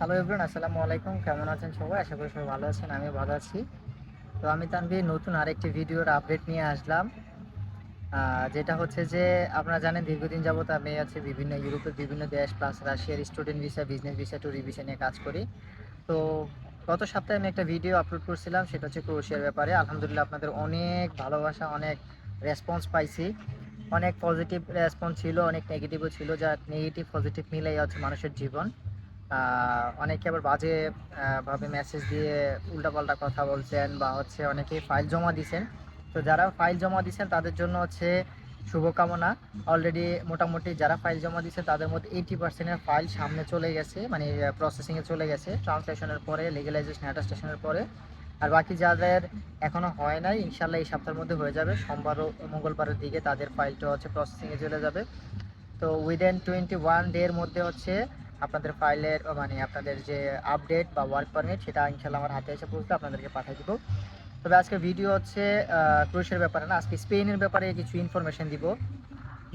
Hello everyone আসসালামু আলাইকুম। কেমন আছেন সবাই? আশা করি সবাই ভালো আছেন আমি ভালো আছি। তো আমি তানভীর নতুন আরেকটি ভিডিওর আপডেট নিয়ে আসলাম। যেটা হচ্ছে যে, আপনারা জানেন দীর্ঘদিন যাবত আমি আছে বিভিন্ন ইউরোপের বিভিন্ন দেশ প্লাস রাশিয়ার student visa business visa tourist visa নিয়ে কাজ করি। তো গত সপ্তাহে আমি একটা ভিডিও আপলোড করছিলাম, সেটা হচ্ছে ক্রোশিয়ার ব্যাপারে। আলহামদুলিল্লাহ আপনাদের অনেক ভালোবাসা, অনেক রেসপন্স পাইছি। অনেক পজিটিভ রেসপন্স ছিল, অনেক নেগেটিভও ছিল, যা নেগেটিভ পজিটিভ মিলেই হচ্ছে মানুষের জীবন। অনেকে আবার বাজে ভাবে মেসেজ দিয়ে উল্টাপাল্টা কথা বলছেন বা হচ্ছে অনেকে ফাইল জমা দিছেন। তো যারা ফাইল জমা দিছেন, তাদের জন্য হচ্ছে শুভকামনা। অলরেডি মোটামুটি যারা ফাইল জমা দিচ্ছে তাদের মধ্যে এইটি পার্সেন্টের ফাইল সামনে চলে গেছে মানে প্রসেসিংয়ে চলে গেছে ট্রান্সলেশনের পরে লিগালাইজেশন অ্যাটাস্টেশনের পরে। আর বাকি যাদের এখনও হয় নাই, ইনশাল্লাহ এই সপ্তাহের মধ্যে হয়ে যাবে। সোমবার ও মঙ্গলবারের দিকে তাদের ফাইলটা হচ্ছে প্রসেসিংয়ে চলে যাবে। তো উইদিন টোয়েন্টি ওয়ান ডের মধ্যে হচ্ছে আপনাদের ফাইলের মানে আপনাদের যে আপডেট বা ওয়ার্ক পারমিট সেটা ইনশাল্লাহ আমার হাতে এসে পৌঁছলে আপনাদেরকে পাঠিয়ে দিব। তবে আজকে ভিডিও হচ্ছে ক্রোশের ব্যাপারে না, আজকে স্পেনের ব্যাপারে কিছু ইনফরমেশন দিব।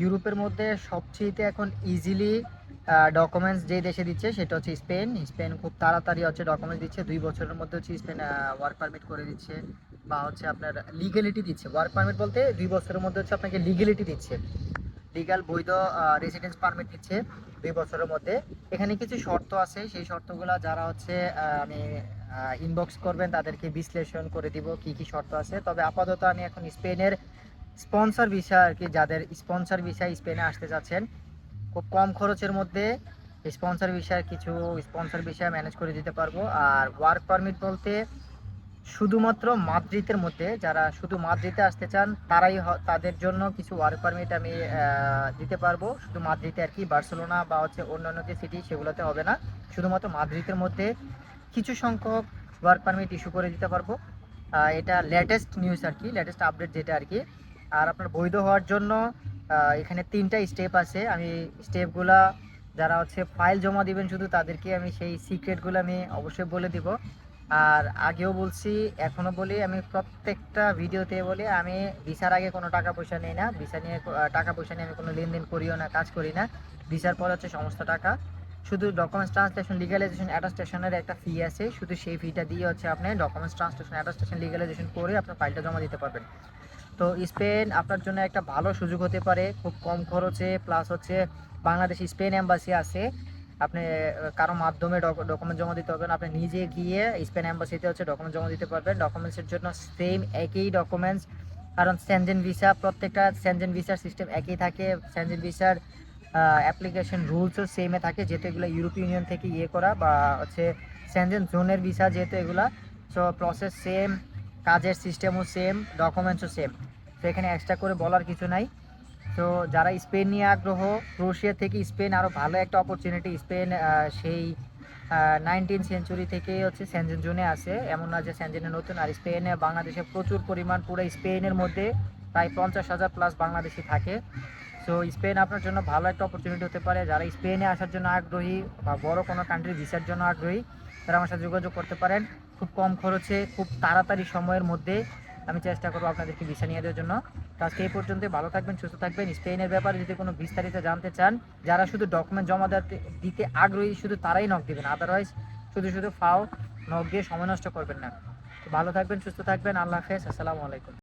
ইউরোপের মধ্যে সবচেয়েতে এখন ইজিলি ডকুমেন্টস যে দেশে দিচ্ছে, সেটা হচ্ছে স্পেন। স্পেন খুব তাড়াতাড়ি হচ্ছে ডকুমেন্টস দিচ্ছে, দুই বছরের মধ্যে হচ্ছে স্পেন ওয়ার্ক পারমিট করে দিচ্ছে, বা হচ্ছে আপনার লিগ্যালিটি দিচ্ছে। ওয়ার্ক পারমিট বলতে দুই বছরের মধ্যে হচ্ছে আপনাকে লিগ্যালিটি দিচ্ছে। লিগ্যাল বৈধ রেসিডেন্স পারমিট দিচ্ছে দুই বছরের মধ্যে। এখানে কিছু শর্ত আছে, সেই শর্তগুলো যারা হচ্ছে আমি ইনবক্স করবেন, তাদেরকে বিশ্লেষণ করে দিব কি কি শর্ত আছে। তবে আপাতত আমি এখন স্পেনের স্পন্সর ভিসা আর কি, যাদের স্পন্সর ভিসা স্পেনে আসতে যাচ্ছেন খুব কম খরচের মধ্যে স্পন্সর ভিসার কিছু স্পন্সর ভিসা ম্যানেজ করে দিতে পারব। আর ওয়ার্ক পারমিট বলতে শুধুমাত্র মাদ্রিদের মধ্যে, যারা শুধু মাদ্রিদে আসতে চান, তারাই তাদের জন্য কিছু ওয়ার্ক পারমিট আমি দিতে পারব। শুধু মাদ্রিদে আর কি, বার্সেলোনা বা হচ্ছে অন্যান্য যে সিটি সেগুলোতে হবে না। শুধুমাত্র মাদ্রিদের মধ্যে কিছু সংখ্যক ওয়ার্ক পারমিট ইস্যু করে দিতে পারব। এটা লেটেস্ট নিউজ আর কি লেটেস্ট আপডেট যেটা আর কি। আর আপনার বৈধ হওয়ার জন্য এখানে তিনটা স্টেপ আছে। আমি স্টেপগুলা যারা হচ্ছে ফাইল জমা দিবেন শুধু তাদেরকে আমি সেই সিক্রেটগুলো আমি অবশ্যই বলে দিব। আর আগেও বলছি, এখনও বলি, আমি প্রত্যেকটা ভিডিওতে বলি, আমি ভিসার আগে কোনো টাকা পয়সা নেই না। ভিসা নিয়ে টাকা পয়সা নিয়ে আমি কোনো লেনদেন করিও না, কাজ করি না। ভিসার পর হচ্ছে সমস্ত টাকা। শুধু ডকুমেন্টস ট্রান্সলেশন লিগালাইজেশন অ্যাটাস্টেশনের একটা ফি আছে। শুধু সেই ফিটা দিয়ে হচ্ছে আপনি ডকুমেন্টস ট্রান্সলেশন অ্যাটাস্টেশন লিগালাইজেশন করে আপনার ফাইলটা জমা দিতে পারবেন। তো স্পেন আপনার জন্য একটা ভালো সুযোগ হতে পারে। খুব কম খরচে প্লাস হচ্ছে বাংলাদেশ স্পেন এম্বাসি আছে। আপনি কারও মাধ্যমে ডকুমেন্ট জমা দিতে পারবেন আপনি নিজে গিয়ে স্পেন এম্বাসিতে হচ্ছে ডকুমেন্ট জমা দিতে পারবেন। ডকুমেন্টসের জন্য সেম একই ডকুমেন্টস কারণ স্যানজেন ভিসা প্রত্যেকটা স্যানজেন ভিসার সিস্টেম একই থাকে। স্যানজেন ভিসার অ্যাপ্লিকেশন রুলসও সেমে থাকে, যেহেতু এগুলো ইউরোপীয় ইউনিয়ন থেকে ইয়ে করা বা হচ্ছে স্যানজেন জোনের ভিসা যেহেতু এগুলা। সো প্রসেস সেম কাজের সিস্টেমও সেম ডকুমেন্টসও সেম তো এখানে এক্সট্রা করে বলার কিছু নাই। তো যারা স্পেন নিয়ে আগ্রহ ক্রোশিয়া থেকে স্পেন আরও ভালো একটা অপরচুনিটি স্পেন সেই নাইনটিন সেঞ্চুরি থেকে হচ্ছে স্যানজেন জোনে আছে। এমন না যে স্যানজেনে নতুন, আর স্পেনে, বাংলাদেশে প্রচুর পরিমাণ পুরো স্পেনের মধ্যে প্রায় পঞ্চাশ হাজার প্লাস বাংলাদেশি থাকে। সো স্পেন আপনার জন্য ভালো একটা অপরচুনিটি হতে পারে। যারা স্পেনে আসার জন্য আগ্রহী বা বড় কোনো কান্ট্রির ভিসার জন্য আগ্রহী, তারা আমার সাথে যোগাযোগ করতে পারেন। খুব কম খরচে, খুব তাড়াতাড়ি সময়ের মধ্যে আমি চেষ্টা করব আপনাদেরকে ভিসা নিয়ে দেওয়ার জন্য। তো আজকে এই পর্যন্ত ভালো থাকবেন, সুস্থ থাকবেন। স্পেনের ব্যাপারে যদি কোনো বিস্তারিত জানতে চান, যারা শুধু ডকুমেন্ট জমা দেওয়াতে দিতে আগ্রহী, শুধু তারাই নখ দেবেন। আদারওয়াইজ শুধু শুধু ফাও নখ দিয়ে সময় নষ্ট করবেন না। ভালো থাকবেন, সুস্থ থাকবেন। আল্লাহ হাফেজ। আসসালামু আলাইকুম।